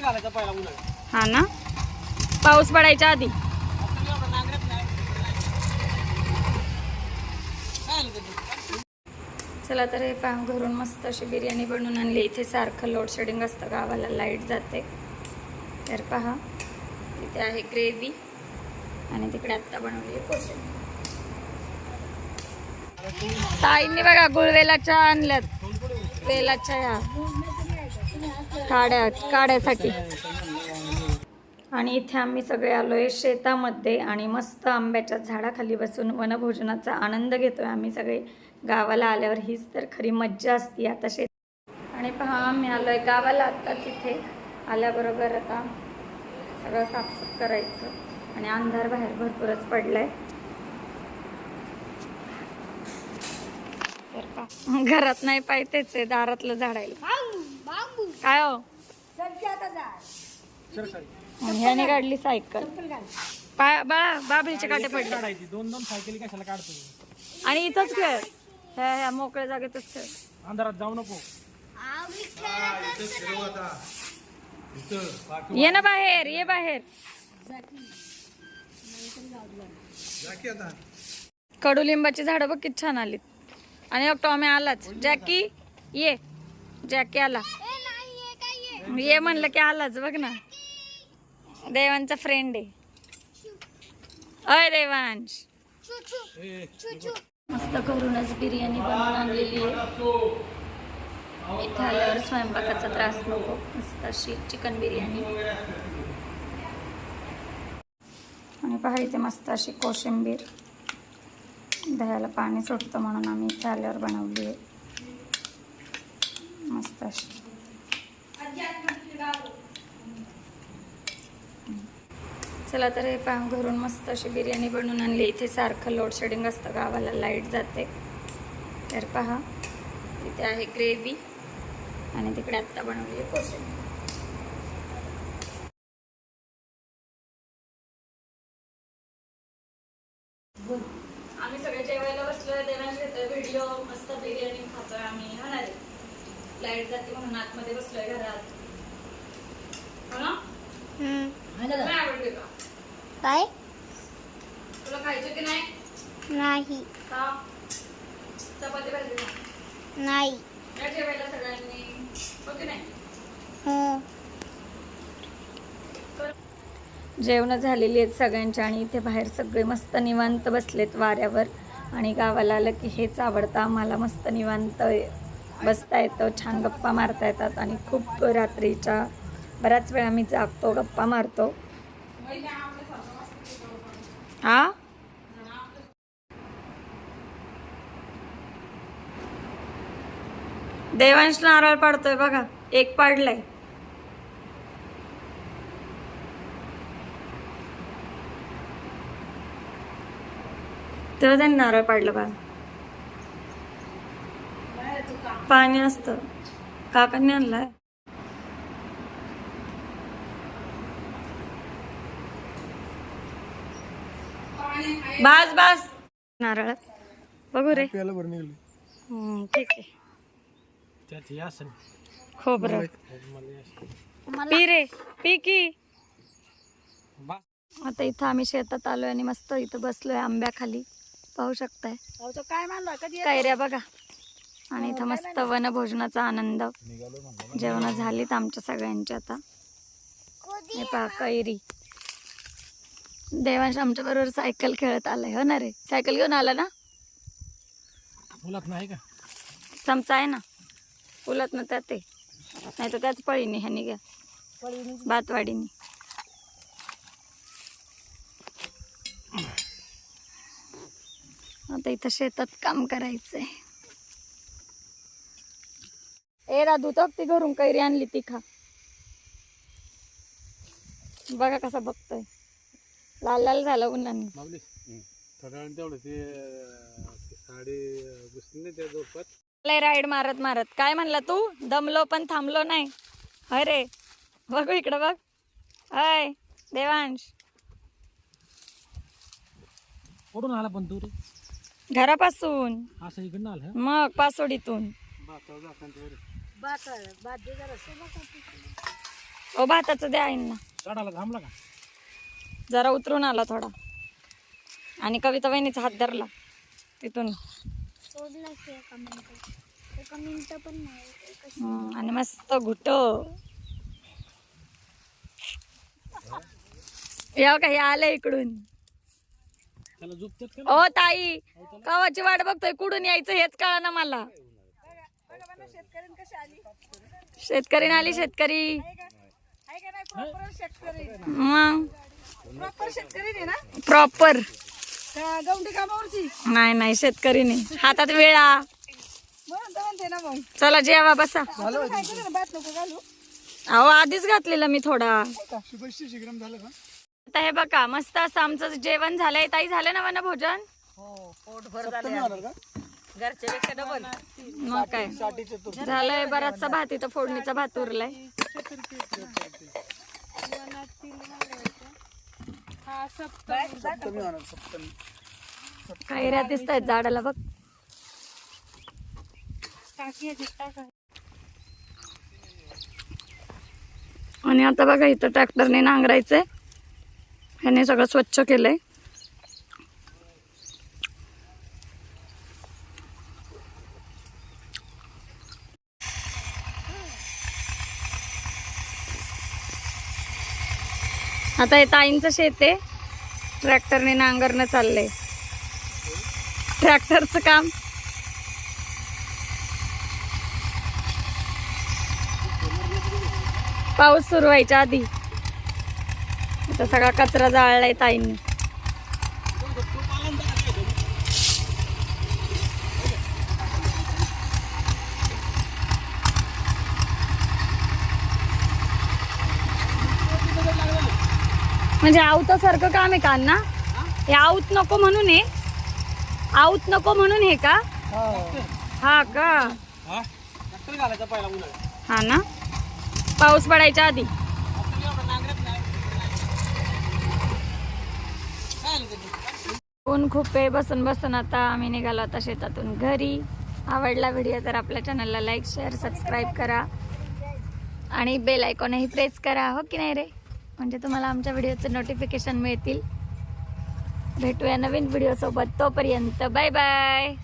घालायचा पहिला उन्हाळ्यात हा ना? पाऊस पडायच्या आधी. आता एवढं नांगरत नाही काय आलं चला तर हे पहा घरून मस्त अशी बिर्याणी बनवून आणली. इथे सारखं लोडशेडिंग असतं गावाला लाइट जाते. तर पहा इथे आहे ग्रेव्ही आणि तिकडे आत्ता बनवली आहे कोशिंबीर ताईंनी बघा गुळवेलाच्या आणल्यात. वेलाच्या या. काड्या काड्यासाठी. आणि इथे आम्ही सगळे आलोय शेतामध्ये आणि मस्त आंब्याच्या झाडाखाली बसून वनभोजनाचा आनंद घेतोय. आम्ही सगळे गावाला आल्यावर हीच तर खरी मज्जा असते आता शेत आणि पहा आम्ही आलोय गावाला आत्ताच इथे. आल्याबरोबर आता सगळं साफसूफ करायचं आणि अंधार बाहेर भरपूरच पडलाय. तर घरात नाही पाहिजेच आहे दारातलं झाडायला काय हो सर सर आणि ह्याने काढली सायकल. पाय बाळा बाबळीचे काटे पडले. काढायची. दोन दोन सायकली कशाला काढतो? आणि इथंच खेळ. ह्या ह्या मोकळ्या जागेतच खेळ. अंधारात जाऊ नको. ये ना बाहेर ये बाहेर. कडुलिंबाची झाडं बघ किती छान आलीत. आणि टॉमी आलाच. जॅकी ये. जॅकी आला. ये म्हणलं की आलाच बघ ना. देवांचा फ्रेंड आहे. अय देवांश. मस्त करूनच बिर्याणी बनवून आणलेली आहे. इथे आल्यावर स्वयंपाकाचा त्रास नको मस्त अशी चिकन बिर्याणी. आणि पहा इथे मस्त अशी कोशिंबीर. दह्याला पाणी सुटतं म्हणून आम्ही इथे आल्यावर बनवली आहे. मस्त अशी. चला तर हे पहा घरून मस्त अशी बिर्याणी बनवून आणली. इथे सारखं लोडशेडिंग असतं गावाला लाइट जाते. तर पहा इथे आहे ग्रेव्ही आणि तिकडे आत्ता बनवली आहे कोशिंबीर. आम्ही सगळे जेवायला बसलोय देवांश घेतोय व्हिडिओ मस्त बिर्याणी खातोय आम्ही होणार लाइट जाते म्हणून आतमध्ये बसलोय घरात. हो ना? नाही आवडते का? काय? तुला खायचं की नाही? नाही. का? चपाती भाजी खा. नाही. जेवायला सगळ्यांनी? हो की नाही? हो. जेवणं झालेली आहेत सगळ्यांची आणि इथे बाहेर सगळे मस्त निवांत बसलेत वाऱ्यावर. आणि गावाला आलं की हेच आवडतं आम्हाला मस्त निवांत बसता येतं छान गप्पा मारता येतात आणि खूप रात्रीच्या बऱ्याच वेळा मी जागतो गप्पा मारतो. हा? देवांश नारळ पाडतोय बघा एक पाडलाय. तेव्हा त्यांनी नारळ पाडलं बा पाणी असतं. काकांनी आणलाय. बास बास. नारळात बघू रे. निघली. हम्म, ठीक आहे. त्यात हे असेल. खोबरं. पी रे पी की. बा आता इथं आम्ही शेतात आलोय आणि मस्त इथं बसलोय आंब्याखाली. पाहू शकताय. काय मानला? कधी कैऱ्या बघा. आणि इथं मस्त वनभोजनाचा आनंद. जेवण झालीत आमच्या सगळ्यांची आता. हे पहा कैरी. देवांश आमच्या बरोबर सायकल खेळत आलाय हो ना रे? सायकल घेऊन आला ना? मुलात नाही का? चमचा आहे ना? उलट ना त्यात आहे. नाही तर त्याच पळीने ह्यानी घ्या. भातवाडीने. आता इथं शेतात काम करायचंय. ए राधू तर ती घरून कैरी आणली ती खा. बघा कसा बघतोय. लाल लाल झालं उन्हाने. लय राईड मारत मारत. काय म्हणला तू? दमलो पण थांबलो नाही. अरे बघू इकडं बघ. अय देवांश. कुठून आला पण तू रे? घरापासून. असं इकडनं आलं? मग पासोडीतून. बातावर जाताना ते रे. हो भाताचं द्या आईंना. थांबला का? जरा उतरून आला थोडा. आणि कविता वहिनीचा हात धरला. तिथून सोडला की एका मिनिट एका मिनिट पण नाही एकच हम्म, आणि मस्त घुट. या का हे आलं इकडून. त्याला झोपतात का? ओ ताई कवाची वाट बघतोय कुठून यायचं हेच कळा ना मला. शेतकरी आली? शेतकरी. मग? प्रॉपर नाही नाही शेतकरी नाही हातात वेळा. चला जेवा बसा. अहो आधीच घातलेला मी थोडा. आता हे बघा मस्त असं आमचं जेवण झालंय. ताई झालं ना म्हणा भोजन मग काय? झालंय बराचसा भात इथं फोडणीचा भात उरलाय. काही होणार सप्तमी कैऱ्या दिसत आहेत झाडाला बघ. आणि आता बघा इथं ट्रॅक्टरने नांगरायचंय. ह्याने सगळं स्वच्छ केलंय. आता हे ताईंचं शेत आहे. ट्रॅक्टरने नांगरणं चाललंय. ट्रॅक्टरचं काम. पाऊस सुरू व्हायच्या आधी. आता सगळा कचरा जाळलाय ताईंनी. म्हणजे आवतासारखं काम आहे का अण्णा हे आऊत नको म्हणून आहे आऊत नको म्हणून हे का? हा. का? हा? उन्हाळ्यात. हा ना? पाऊस पडायच्या आधी. ऊन खूप आहे. बसून बसून आता आम्ही निघालो आता शेतातून घरी. आवडला व्हिडिओ तर आपल्या चॅनलला लाईक शेअर सबस्क्राईब करा. आणि बेल आयकॉनही प्रेस करा. हो की नाही रे? म्हणजे तुम्हाला आमच्या व्हिडिओचं नोटिफिकेशन मिळतील. भेटूया नवीन व्हिडिओसोबत. तोपर्यंत बाय बाय.